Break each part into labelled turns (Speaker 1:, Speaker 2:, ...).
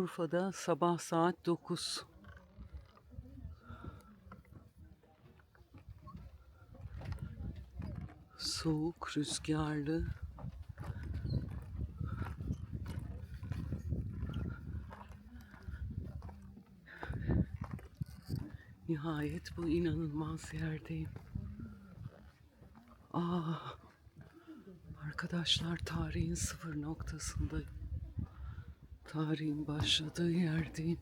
Speaker 1: Urfa'da sabah saat 9. Soğuk, rüzgarlı. Nihayet bu inanılmaz yerdeyim. Aa, arkadaşlar tarihin sıfır noktasındayım. Tarihin başladığı yerdeyim.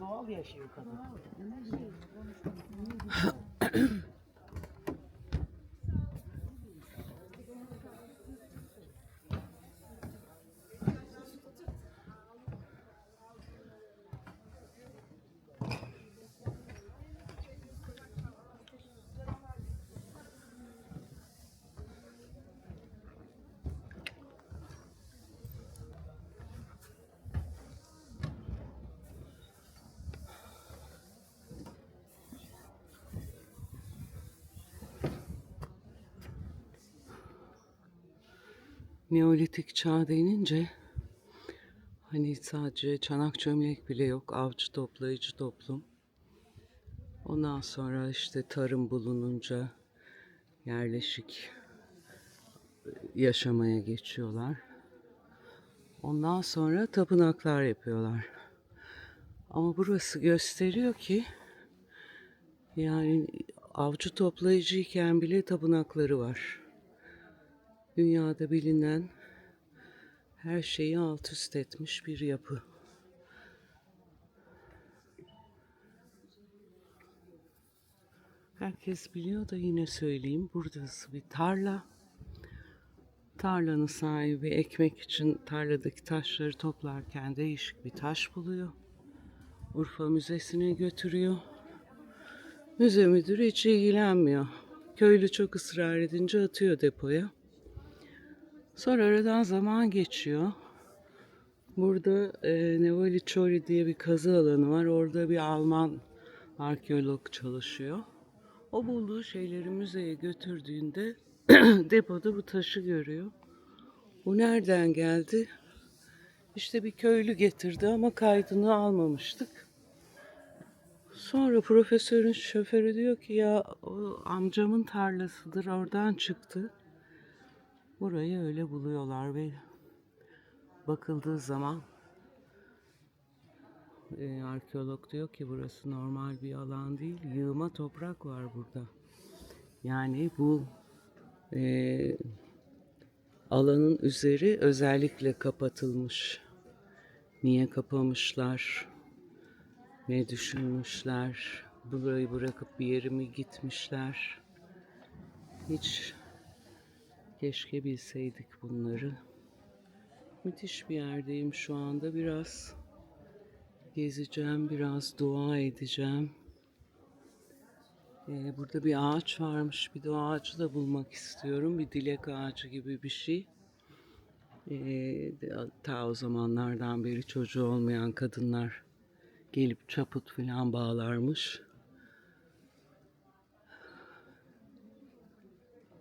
Speaker 2: Doğal yaşıyor kadın.
Speaker 1: Neolitik çağ denince hani sadece çanak çömlek bile yok. Avcı toplayıcı toplum. Ondan sonra işte tarım bulununca yerleşik yaşamaya geçiyorlar. Ondan sonra tapınaklar yapıyorlar. Ama burası gösteriyor ki yani avcı toplayıcıyken bile tapınakları var. Dünyada bilinen her şeyi alt üst etmiş bir yapı. Herkes biliyor da yine söyleyeyim. Burası bir tarla. Tarlanın sahibi ekmek için tarladaki taşları toplarken değişik bir taş buluyor. Urfa Müzesi'ne götürüyor. Müze müdürü hiç ilgilenmiyor. Köylü çok ısrar edince atıyor depoya. Sonra aradan zaman geçiyor. Burada e, Nevali Çori diye bir kazı alanı var. Orada bir Alman arkeolog çalışıyor. O bulduğu şeyleri müzeye götürdüğünde depoda bu taşı görüyor. Bu nereden geldi? İşte bir köylü getirdi ama kaydını almamıştık. Sonra profesörün şoförü diyor ki ya o amcamın tarlasıdır oradan çıktı. Burayı öyle buluyorlar ve bakıldığı zaman e, arkeolog diyor ki burası normal bir alan değil, yığma toprak var burada. Yani bu e, alanın üzeri özellikle kapatılmış. Niye kapamışlar? Ne düşünmüşler? Burayı bırakıp bir yere mi gitmişler? Hiç Keşke bilseydik bunları. Müthiş bir yerdeyim şu anda. Biraz gezeceğim, biraz dua edeceğim. Ee, burada bir ağaç varmış. Bir de o ağacı da bulmak istiyorum. Bir dilek ağacı gibi bir şey. Ee, ta o zamanlardan beri çocuğu olmayan kadınlar gelip çaput falan bağlarmış.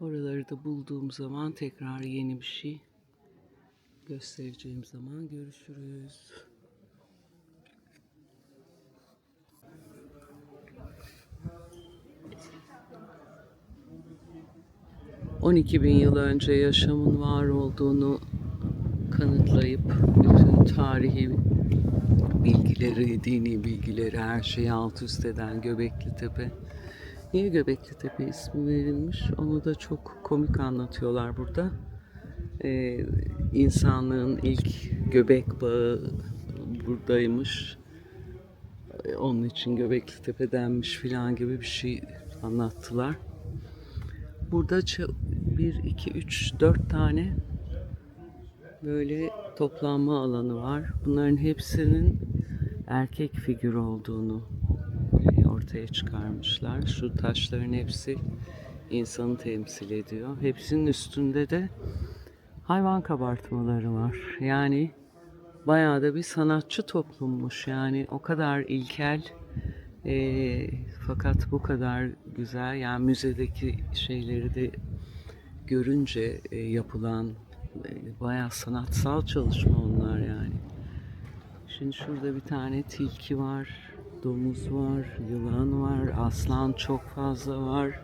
Speaker 1: Oraları da bulduğum zaman tekrar yeni bir şey göstereceğim zaman görüşürüz. ...12 bin yıl önce yaşamın var olduğunu kanıtlayıp... ...bütün tarihi bilgileri, dini bilgileri, her şeyi alt üst eden Göbekli Tepe... Niye Göbekli Tepe ismi verilmiş? Onu da çok komik anlatıyorlar burada. e, insanlığın ilk göbek bağı buradaymış. E, Onun için Göbekli Tepe denmiş filan gibi bir şey anlattılar. Burada çı- bir, iki, üç, dört tane böyle toplanma alanı var. Bunların hepsinin erkek figür olduğunu ortaya çıkarmışlar. Şu taşların hepsi insanı temsil ediyor. Hepsinin üstünde de hayvan kabartmaları var. Yani bayağı da bir sanatçı toplummuş. Yani o kadar ilkel e, fakat bu kadar güzel. Yani müzedeki şeyleri de görünce e, yapılan e, bayağı sanatsal çalışma onlar yani. Şimdi şurada bir tane tilki var, domuz var, yılan var, aslan çok fazla var.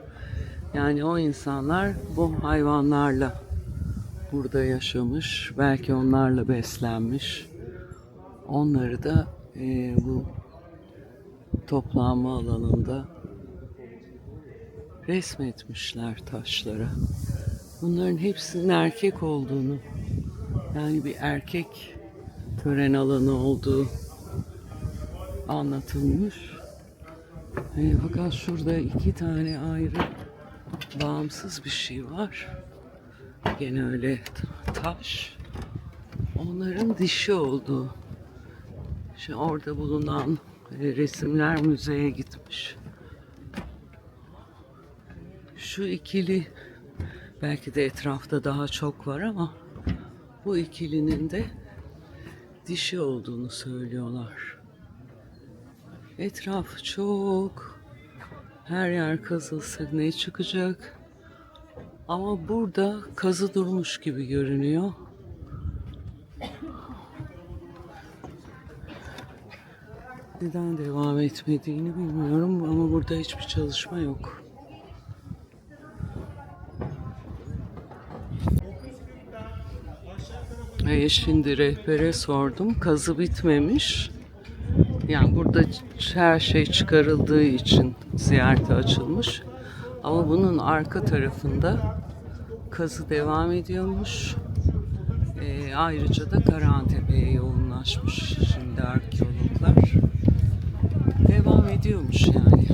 Speaker 1: Yani o insanlar bu hayvanlarla burada yaşamış, belki onlarla beslenmiş. Onları da e, bu toplanma alanında resmetmişler taşlara. Bunların hepsinin erkek olduğunu, yani bir erkek tören alanı olduğu anlatılmış. E, fakat şurada iki tane ayrı bağımsız bir şey var. Gene öyle taş. Onların dişi olduğu. Şimdi orada bulunan e, resimler müzeye gitmiş. Şu ikili belki de etrafta daha çok var ama bu ikilinin de dişi olduğunu söylüyorlar. Etraf çok her yer kazılsa ne çıkacak? Ama burada kazı durmuş gibi görünüyor. Neden devam etmediğini bilmiyorum ama burada hiçbir çalışma yok. E, şimdi rehbere sordum. Kazı bitmemiş. Yani burada her şey çıkarıldığı için ziyarete açılmış. Ama bunun arka tarafında kazı devam ediyormuş. E, ayrıca da Karahantepe'ye yoğunlaşmış şimdi arkeologlar. Devam ediyormuş yani.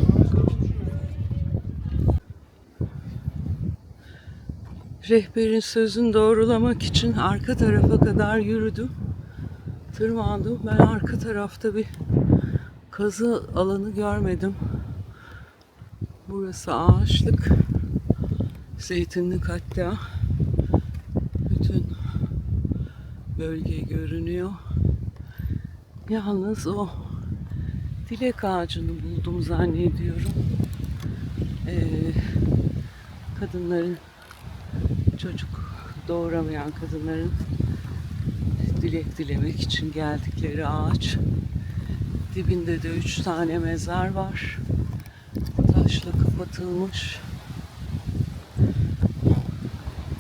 Speaker 1: Rehberin sözünü doğrulamak için arka tarafa kadar yürüdüm. Tırmandım. Ben arka tarafta bir kazı alanı görmedim. Burası ağaçlık. Zeytinlik hatta. Bütün bölge görünüyor. Yalnız o dilek ağacını buldum zannediyorum. Ee, kadınların çocuk doğuramayan kadınların dilek dilemek için geldikleri ağaç. Dibinde de üç tane mezar var. Taşla kapatılmış.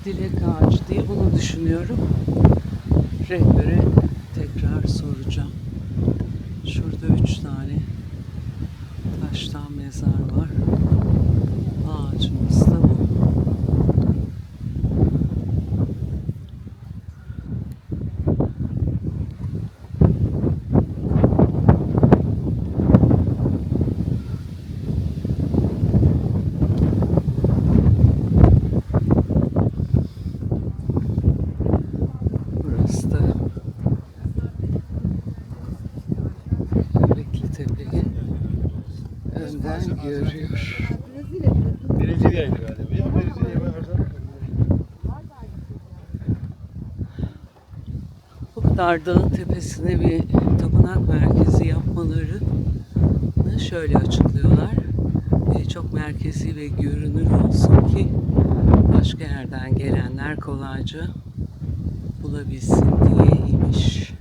Speaker 1: Dilek ağacı diye bunu düşünüyorum. Rehbere tekrar soracağım. Şurada üç tane taştan mezar var. Ağacımız da bu. Burası da Göbekli Tepe'yi görüyor.
Speaker 2: Brezilya'ydı galiba. Ya Brezilya'ya ben oradan
Speaker 1: Bu kadar dağın tepesine bir tapınak merkezi yapmalarını şöyle açıklıyorlar. E, çok merkezi ve görünür olsun ki başka yerden gelenler kolayca bulabilsin diye imiş.